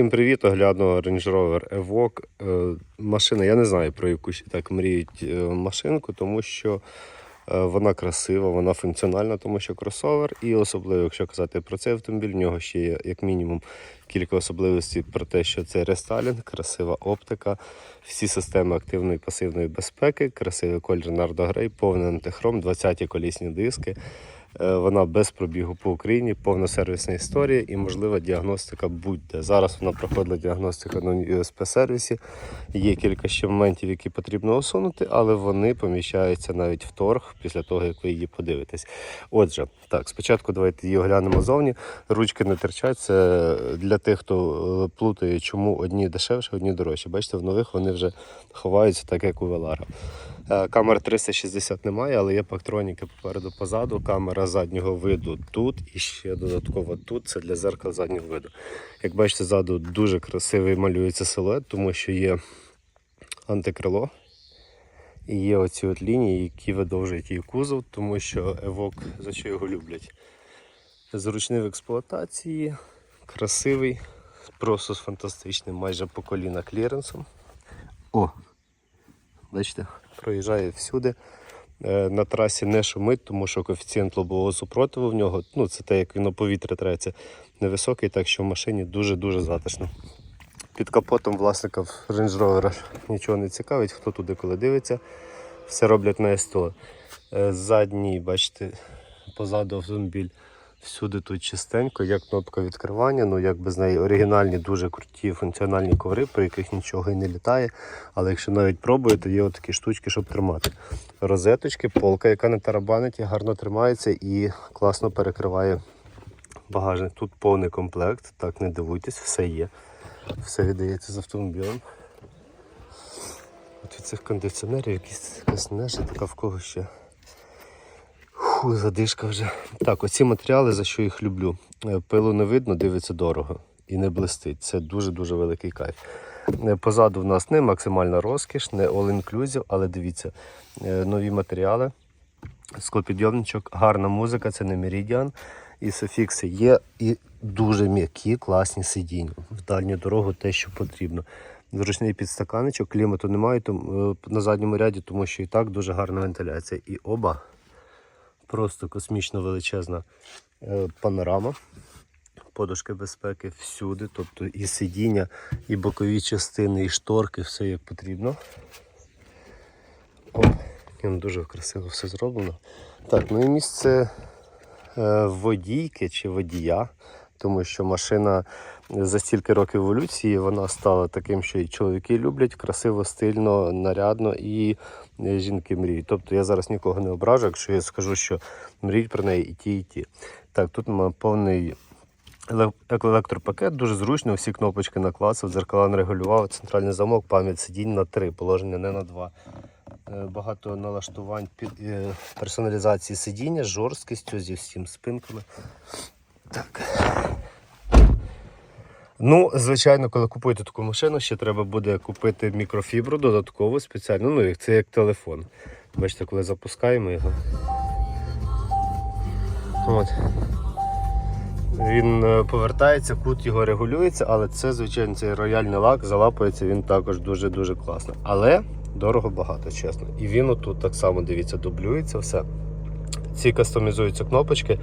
Всім привіт, оглядно Range Rover Evoque. Е, Машина, я не знаю про яку ще так мріють е, машинку, тому що е, вона красива, вона функціональна, тому що кросовер. І особливо, якщо казати про цей автомобіль, в нього ще є як мінімум кілька особливостей про те, що це рестайлінг, красива оптика, всі системи активної і пасивної безпеки, красивий колір Nardo Grey, повний антихром, 20-ті колісні диски. Е, Вона без пробігу по Україні, повна сервісна історія і можлива діагностика будь-де. Зараз вона проходила діагностику на USP сервісі. Є кілька ще моментів, які потрібно усунути, але вони поміщаються навіть в торг після того, як ви її подивитесь. Отже, так, спочатку давайте її оглянемо зовні. Ручки не терчать. Це для тих, хто е, плутає, чому одні дешевші, одні дорожчі. Бачите, в нових вони вже ховаються, так як у Велара. Е, Камер 360 немає, але є пактроніки попереду позаду. Камера заднього виду тут і ще додатково тут. Це для зеркала заднього виду. Як бачите, ззаду дуже красивий малюється силует, тому що є антикрило. І є оці от лінії, які видовжують її кузов, тому що Евок за що його люблять. Зручний в експлуатації, красивий, просто з фантастичним, майже по коліна кліренсом. О, Бачите, проїжджає всюди. Е, На трасі не шумить, тому що коефіцієнт лобового супротиву в нього, ну це те, як він у повітря треться, невисокий, так що в машині дуже-дуже затишно. Під капотом власника Range Rover нічого не цікавить, хто туди коли дивиться. Все роблять на СТО. Е, Задній, бачите, позаду автомобіль. Всюди тут чистенько, як кнопка відкривання, ну як без неї оригінальні, дуже круті функціональні коври, при яких нічого і не літає. Але якщо навіть пробуєте, є такі штучки, щоб тримати. Розеточки, полка, яка не тарабанить, гарно тримається і класно перекриває багажник. Тут повний комплект, так не дивуйтесь, все є. Все віддається з автомобілем. От від цих кондиціонерів якісь якась нежа така в кого ще. Фу, задишка вже. Так, оці матеріали, за що їх люблю. Е, Пилу не видно, дивиться дорого і не блистить. Це дуже-дуже великий кайф. Е, Позаду в нас не максимальна розкіш, не all-inclusive, але дивіться, е, нові матеріали, склопідйомничок, гарна музика, це не Meridian. І софікси є, і дуже м'які, класні сидіння. В дальню дорогу те, що потрібно. Зручний підстаканичок, клімату немає тому, на задньому ряді, тому що і так дуже гарна вентиляція. І оба просто космічно величезна е, панорама. Подушки безпеки всюди, тобто і сидіння, і бокові частини, і шторки, все як потрібно. О, він дуже красиво все зроблено. Так, ну і місце е, водійки чи водія, тому що машина за стільки років еволюції вона стала таким, що і чоловіки люблять красиво, стильно, нарядно, і е, жінки мріють. Тобто я зараз нікого не ображу, якщо я скажу, що мріють про неї і ті, і ті. Так, тут ми повний електропакет, дуже зручно, всі кнопочки наклацав, дзеркала не регулював, центральний замок, пам'ять сидінь на три, положення не на два. Е, Багато налаштувань е, персоналізації сидіння, з жорсткістю зі всім спинками. Так. Ну, звичайно, коли купуєте таку машину, ще треба буде купити мікрофібру додаткову спеціальну. Ну, це як телефон. Бачите, коли запускаємо його. От. Він е, повертається, кут його регулюється, але це, звичайно, цей рояльний лак, залапується він також дуже-дуже класно. Але дорого багато, чесно. І він отут так само, дивіться, дублюється все. Ці кастомізуються кнопочки.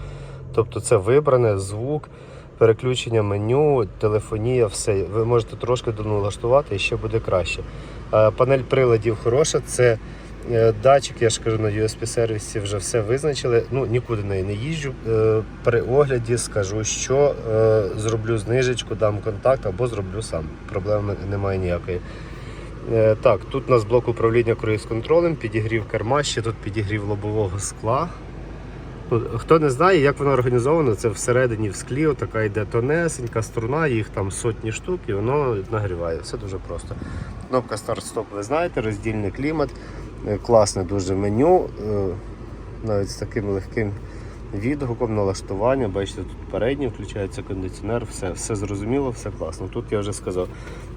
Тобто це вибране, звук, переключення меню, телефонія, все. Ви можете трошки доналаштувати і ще буде краще. Е, Панель приладів хороша, це е, датчик, я ж кажу, на USB-сервісі вже все визначили. Ну, нікуди неї не їжджу. Е, При огляді скажу, що зроблю знижечку, дам контакт або зроблю сам. Проблеми немає ніякої. Так, тут у нас блок управління круїз-контролем, підігрів керма, ще тут підігрів лобового скла. Хто не знає, як воно організовано, це всередині в склі, така йде тонесенька струна, їх там сотні штук і воно нагріває. Все дуже просто. Кнопка старт-стоп, ви знаєте, роздільний клімат, е, класне дуже меню, е, навіть з таким легким відгуком, налаштування. Бачите, тут передній включається кондиціонер, все, все зрозуміло, все класно. Тут я вже сказав.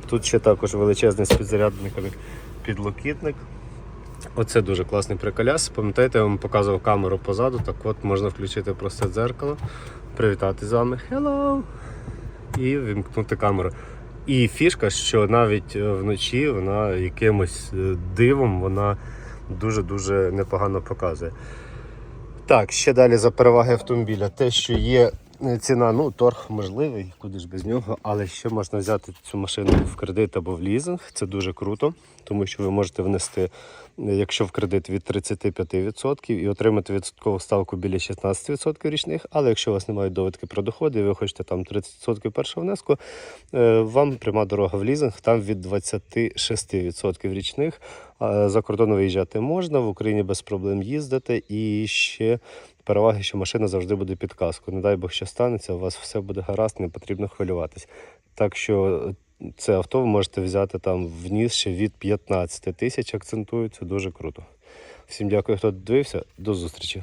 Тут ще також величезний з підзарядниками підлокітник. Оце дуже класний приколяс. Пам'ятаєте, я вам показував камеру позаду, так от можна включити просто дзеркало, привітати з вами Hello! і вімкнути камеру. І фішка, що навіть е, вночі вона якимось е, дивом вона дуже-дуже непогано показує. Так, ще далі за переваги автомобіля. Те, що є ціна, ну, торг можливий, куди ж без нього, але ще можна взяти цю машину в кредит або в лізинг. Це дуже круто, тому що ви можете внести, е, якщо в кредит від 35% і отримати відсоткову ставку біля 16% річних. Але якщо у вас немає довідки про доходи, і ви хочете там 30% першого внеску, е, вам пряма дорога в лізинг, там від 26% річних. За кордон виїжджати можна, в Україні без проблем їздити. І ще переваги, що машина завжди буде під каску. Не дай Бог, що станеться, у вас все буде гаразд, не потрібно хвилюватись. Так що е, це авто ви можете взяти там вніс ще від 15 тисяч, акцентується дуже круто. Всім дякую, хто дивився. До зустрічі.